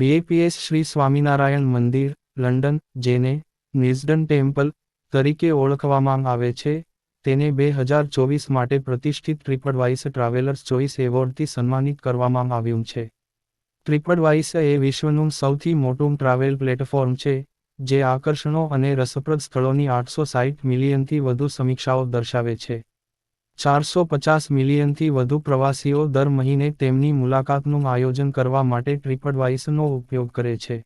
BAPS Shri Swaminarayan મંદિર London જેને નિઝડન temple તરીકે ઓળખવામાં આવે છે, તેને બે હજાર ચોવીસ માટે પ્રતિષ્ઠિત ટ્રિપડવાઇસ ટ્રાવેલર્સ ચોઇસ એવોર્ડથી સન્માનિત કરવામાં આવ્યું છે. ટ્રિપડવાઇસ એ વિશ્વનું સૌથી મોટું ટ્રાવેલ પ્લેટફોર્મ છે, જે આકર્ષણો અને રસપ્રદ સ્થળોની આઠસો સાઠ મિલિયનથી વધુ સમીક્ષાઓ દર્શાવે છે. ચારસો પચાસ મિલિયનથી વધુ પ્રવાસીઓ દર મહિને તેમની મુલાકાતનું આયોજન કરવા માટે ટ્રિપડવાઇસનો ઉપયોગ કરે છે.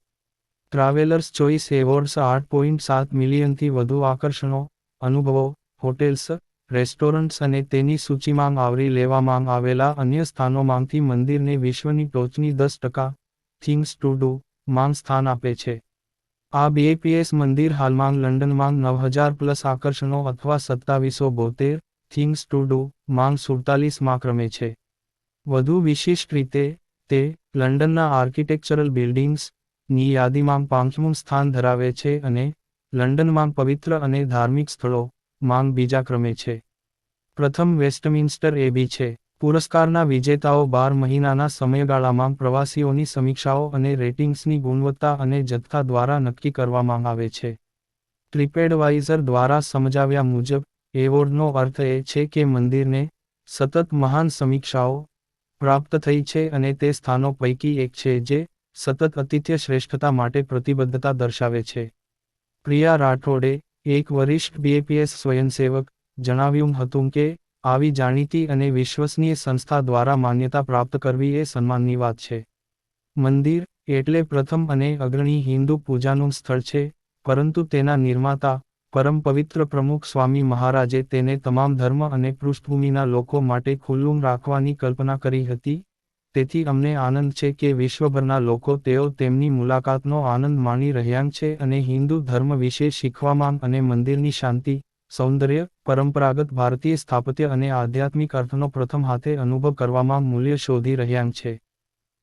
ટ્રાવેલર્સ ચોઇસ એવોર્ડ્સ આઠ પોઈન્ટ સાત મિલિયનથી વધુ આકર્ષણો, અનુભવો, હોટેલ્સ, રેસ્ટોરન્ટ્સ અને તેની સૂચિમાં આવરી લેવામાં આવેલા અન્ય સ્થાનોમાંથી મંદિરને વિશ્વની ટોચની દસ ટકા થિંગ્સ ટુ ડુ માં સ્થાન આપે છે. આ બીએપીએસ મંદિર હાલમાં લંડનમાં નવ હજાર પ્લસ આકર્ષણો અથવા સત્તાવીસો બોતેર થિંગ્સ ટુ ડુ માંગ સુડતાલીસમાં ક્રમે છે. વધુ વિશિષ્ટ રીતે, તે લંડનના આર્કિટેક્ચરલ બિલ્ડિંગ્સની યાદીમાં પાંચમું સ્થાન ધરાવે છે અને લંડનમાં પવિત્ર અને ધાર્મિક સ્થળો, માંગ બીજા ક્રમે છે. પ્રથમ વેસ્ટમિન્સ્ટર એબી છે. પુરસ્કારના વિજેતાઓ બાર મહિનાના સમયગાળામાં પ્રવાસીઓની સમીક્ષાઓ અને રેટિંગ્સની ગુણવત્તા અને જથ્થા દ્વારા નક્કી કરવામાં આવે છે. ટ્રિપેડવાઇઝર દ્વારા સમજાવ્યા મુજબ એવોર્ડનો અર્થ એ છે કે મંદિરને સતત મહાન સમીક્ષાઓ પ્રાપ્ત થઈ છે અને તે સ્થાનો પૈકી એક છે જે સતત અતિથ્ય શ્રેષ્ઠતા માટે પ્રતિબદ્ધતા દર્શાવે છે. પ્રિયા રાઠોડે એક વરિષ્ઠ બીએપીએસ સ્વયંસેવક જણાવ્યું હતું કે, આવી જાણીતી અને વિશ્વસનીય સંસ્થા દ્વારા માન્યતા પ્રાપ્ત કરવી એ સન્માનની વાત છે. મંદિર એટલે પ્રથમ અને અગ્રણી હિન્દુ પૂજાનું સ્થળ છે, પરંતુ તેના નિર્માતા પરમ પવિત્ર પ્રમુખ સ્વામી મહારાજે તેને તમામ ધર્મ અને પૃષ્ઠભૂમિના લોકો માટે ખુલ્લું રાખવાની કલ્પના કરી હતી. તેથી અમને આનંદ છે કે વિશ્વભરના લોકો તેઓ તેમની મુલાકાતનો આનંદ માણી રહ્યા છે અને હિન્દુ ધર્મ વિશે શીખવામાં અને મંદિરની શાંતિ, સૌંદર્ય, પરંપરાગત ભારતીય સ્થાપત્ય અને આધ્યાત્મિક અર્થનો પ્રથમ હાથે અનુભવ કરવામાં મૂલ્ય શોધી રહ્યા છે.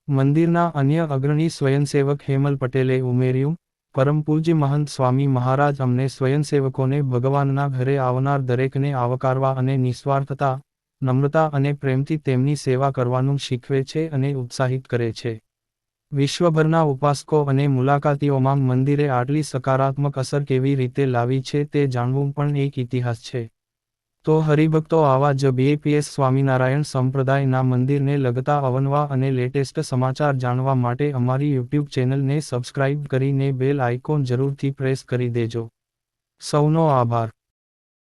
મંદિરના અન્ય અગ્રણી સ્વયંસેવક હેમલ પટેલે ઉમેર્યું પરમ પૂજ્ય મહંત સ્વામી મહારાજ અમને સ્વયંસેવકોને ભગવાનના ઘરે આવનાર દરેકને આવકારવા અને નિસ્વાર્થતા, નમ્રતા અને પ્રેમથી તેમની સેવા કરવાનું શીખવે છે અને ઉત્સાહિત કરે છે. વિશ્વભરના ઉપાસકો અને મુલાકાતીઓમાં મંદિરે આટલી સકારાત્મક અસર કેવી રીતે લાવી છે તે જાણવું પણ એક ઇતિહાસ છે. તો હરિભક્તો આવા જ બીએપીએસ સ્વામિનારાયણ સંપ્રદાયના મંદિરને લગતા અવનવા અને લેટેસ્ટ સમાચાર જાણવા માટે અમારી યુટ્યુબ ચેનલને સબસ્ક્રાઇબ કરીને બેલ આઇકોન જરૂરથી પ્રેસ કરી દેજો. સૌનો આભાર.